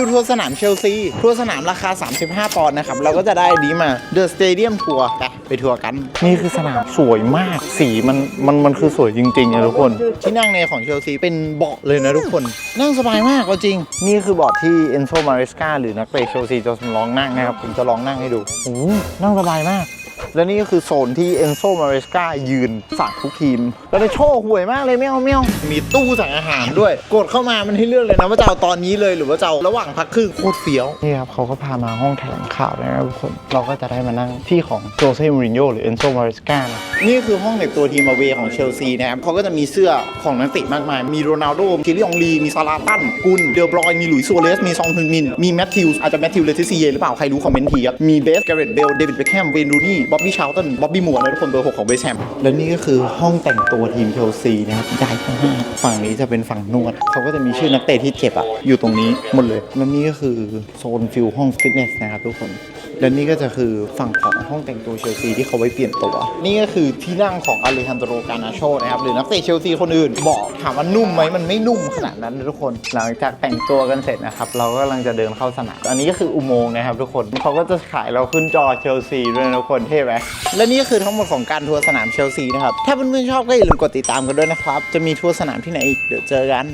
วิวทัวร์สนามเชลซี ทัวร์สนามราคา 35 ปอนด์นะครับ เราก็จะได้ดีมา The Stadium Tour ไปไปทัวร์กัน นี่คือสนามสวยมาก สีมันมันมันคือสวยจริงๆนะทุกคน ที่นั่งในของเชลซีเป็นเบาะเลยนะทุกคน นั่งสบายมากเอาจริง นี่คือเบาะที่เอนโซมาริสกาหรือนักเตะเชลซีจะลองนั่งนะครับ ผมจะลองนั่งให้ดูโอ้โหนั่งสบายมาก และนี่ก็คือโซนที่เอนโซมาริสกายืนสั่งทุกทีม แล้วได้โชว์ห่วยมากเลยไม่เอาไม่เอามีตู้สั่งอาหารด้วย กดเข้ามามันให้เลือกเลยนะว่าจะเอาตอนนี้เลยหรือว่าจะเอาระหว่างพักครึ่งโคตรเฟี้ยวนี่ครับเขาก็พามาห้องแถลงข่าวนะครับทุกคนเราก็จะได้มานั่งที่ของโจเซ่มูรินโญ่หรือเอนโซมาริสกานะนี่คือห้องแต่งตัวทีมอเวของเชลซีนะครับเขาก็จะมีเสื้อของนักเตะมากมาย มีโรนัลโดคิริองลีมีซาลาตันกุนเดลบรอยมีหลุยส์ซัวเรสมีซองฮึงมินมีแมทธิวส์อาจจะแมทธิวเลติซีเยหรือเปล่าใครรู้คอมเมนต์ทีครับมีเบสแกเรตเบลเดวิดเบคแฮมเวนรูนี่บ๊อบบี้ชาลตันบ๊อบบี้มัวร์นะทุกคนเบอร์หกของเวสแฮมและนี่ก็คือห้องแต่งตัวทีมเชลซีนะครับใหญ่มากฝั่งนี้จะเป็นฝั่งนวด เขาก็จะมีชื่อนักเตะที่เจ็บอะอยู่ตรงนี้หมดเลยและนี่ก็คือโซนฟิลห้องฟิตเนสนะครับทุกคน และนี่ก็จะคือฝั่งของห้องแต่งตัวเชลซีที่เขาไว้เปลี่ยนตัว นี่ก็คือที่นั่งของอเลฮันโดโรกานาโชนะครับหรือนักเตะเชลซีคนอื่นบอกถามว่านุ่มไหมมันไม่นุ่มขนาดนั้นนะทุกคนหลังจากแต่งตัวกันเสร็จนะครับเราก็กำลังจะเดินเข้าสนามอันนี้ก็คืออุโมงค์นะครับทุกคนเขาก็จะขายเราขึ้นจอเชลซีด้วยนะทุกคนเท่ไหมและนี่ก็คือทั้งหมดของการทัวร์สนามเชลซีนะครับถ้าเพื่อนๆชอบก็อย่าลืมกดติดตามกันด้วยนะครับจะมีทัวร์สนามที่ไหนอีกเดี๋ยวเจอกัน